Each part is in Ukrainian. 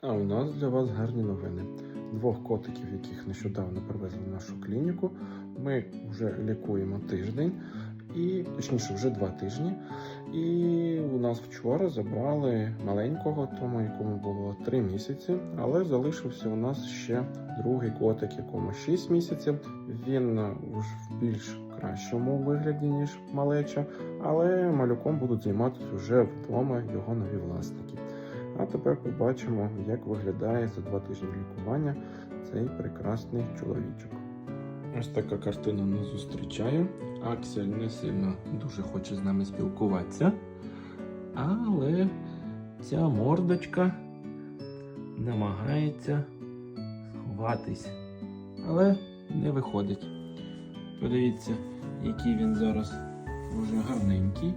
А у нас для вас гарні новини. Двох котиків, яких нещодавно привезли в нашу клініку, ми вже лікуємо тиждень, і точніше, вже два тижні. І у нас вчора забрали маленького, тому якому було три місяці, але залишився у нас ще другий котик, якому 6 місяців. Він вже в більш кращому вигляді, ніж малеча, але малюком будуть займатися вже вдома його нові власники. А тепер побачимо, як виглядає за два тижні лікування цей прекрасний чоловічок. Ось така картина нас зустрічає. Аксель не сильно дуже хоче з нами спілкуватися. Але ця мордочка намагається сховатись. Але не виходить. Подивіться, який він зараз вже гарненький.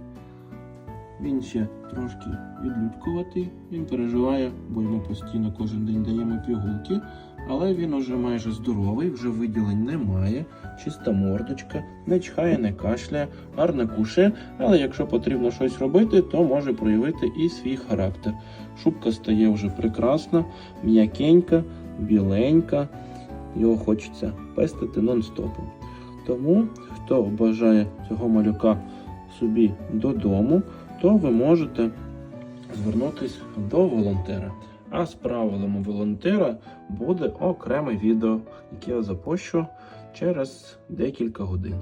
Він ще трошки відлюдкуватий, він переживає, бо йому постійно кожен день даємо пігулки, але він уже майже здоровий, вже виділень немає, чиста мордочка, не чхає, не кашляє, гарно куше, але якщо потрібно щось робити, то може проявити і свій характер. Шубка стає вже прекрасна, м'якенька, біленька, його хочеться пестити нон-стопом. Тому, хто бажає цього малюка собі додому, то ви можете звернутися до волонтера. А з правилами волонтера буде окреме відео, яке я запущу через декілька годин.